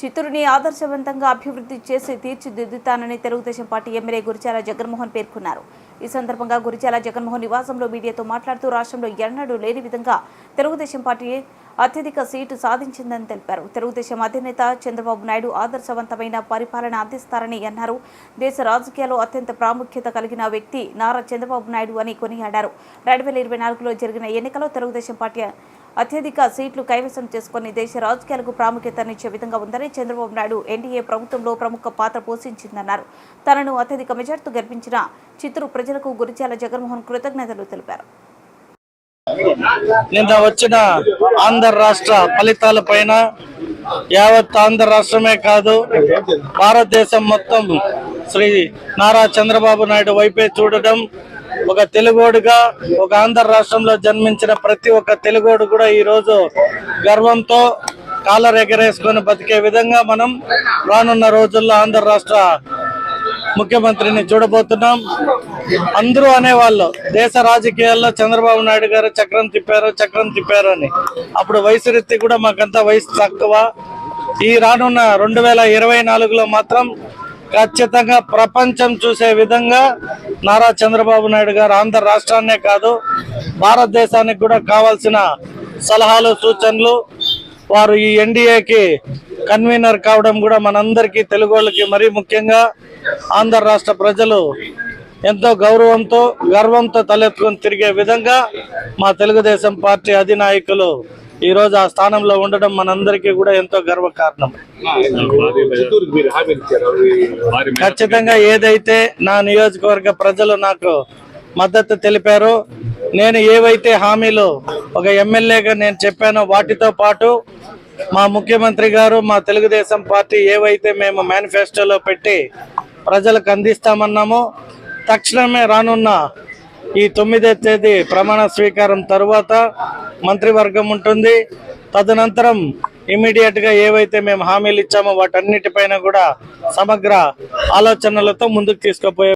చిత్తూరుని ఆదర్శవంతంగా అభివృద్ధి చేసి తీర్చిదిద్దుతానని తెలుగుదేశం పార్టీ ఎమ్మెల్యే గురిచాల జగన్మోహన్ పేర్కొన్నారు. ఈ సందర్భంగా గురిచాల జగన్మోహన్ నివాసంలో మీడియాతో మాట్లాడుతూ రాష్ట్రంలో ఎన్నడూ లేని విధంగా తెలుగుదేశం పార్టీ అత్యధిక సీటు సాధించిందని తెలిపారు. తెలుగుదేశం అధినేత చంద్రబాబు నాయుడు ఆదర్శవంతమైన పరిపాలన అందిస్తారని అన్నారు. దేశ రాజకీయాల్లో అత్యంత ప్రాముఖ్యత కలిగిన వ్యక్తి నారా చంద్రబాబు నాయుడు అని కొనియాడారు. రెండు వేల ఇరవై నాలుగులో జరిగిన ఎన్నికలో తెలుగుదేశం పార్టీ అత్యధిక సీట్లు కైవసం చేసుకుని దేశ రాజకీయాలకు ప్రాముఖ్యతనిచ్చే విధంగా ఉందని చంద్రబాబు నాయుడు ఎన్డీఏ ప్రభుత్వంలో ప్రముఖ పాత్ర పోషించిందన్నారు. తనను అత్యధిక మెజార్టీతో గెలిపించిన చిత్తూరు ప్రజలకు గురిచాల జగన్మోహన్ కృతజ్ఞతలు తెలిపారు. నిన్న వచ్చిన ఆంధ్ర రాష్ట్ర ఫలితాల పైన యావత్ ఆంధ్ర రాష్ట్రమే కాదు భారతదేశం మొత్తం శ్రీ నారా చంద్రబాబు నాయుడు వైపే చూడడం ఒక తెలుగోడుగా ఒక ఆంధ్ర రాష్ట్రంలో జన్మించిన ప్రతి ఒక్క తెలుగోడు కూడా ఈరోజు గర్వంతో కాలర్ ఎగరేసుకొని బతికే విధంగా మనం రానున్న రోజుల్లో ఆంధ్ర రాష్ట్ర ముఖ్యమంత్రిని చూడబోతున్నాం. అందరూ అనేవాళ్ళు దేశ రాజకీయాల్లో చంద్రబాబు నాయుడు గారు చక్రం తిప్పారు చక్రం తిప్పారు అని. అప్పుడు వయసు రీతి కూడా మాకంతా వయసు తక్కువ. ఈ రానున్న రెండు వేల ఇరవై నాలుగులో మాత్రం ఖచ్చితంగా ప్రపంచం చూసే విధంగా నారా చంద్రబాబు నాయుడు గారు ఆంధ్ర రాష్ట్రాన్నే కాదు భారతదేశానికి కూడా కావాల్సిన సలహాలు సూచనలు వారు ఈ ఎన్డీఏకి కన్వీనర్ కావడం కూడా మనందరికీ తెలుగు వాళ్ళకి మరీ ముఖ్యంగా ఆంధ్ర రాష్ట్ర ప్రజలు ఎంతో గౌరవంతో గర్వంతో తలెత్తుకొని తిరిగే విధంగా మా తెలుగుదేశం పార్టీ అధినాయకులు ఈ రోజు ఆ స్థానంలో ఉండడం మనందరికీ కూడా ఎంతో గర్వ కారణం ఖచ్చితంగా ఏదైతే నా నియోజకవర్గ ప్రజలు నాకు మద్దతు తెలిపారో నేను ఏవైతే హామీలు ఒక ఎమ్మెల్యేగా నేను చెప్పానో వాటితో పాటు మా ముఖ్యమంత్రి గారు మా తెలుగుదేశం పార్టీ ఏవైతే మేము మేనిఫెస్టోలో పెట్టి ప్రజలకు అందిస్తామన్నామో తక్షణమే రానున్న ఈ తొమ్మిదో తేదీ ప్రమాణ స్వీకారం తరువాత మంత్రివర్గం ఉంటుంది. తదనంతరం ఇమీడియట్గా ఏవైతే మేము హామీలు ఇచ్చామో వాటన్నిటిపైన కూడా సమగ్ర ఆలోచనలతో ముందుకు తీసుకుపోయే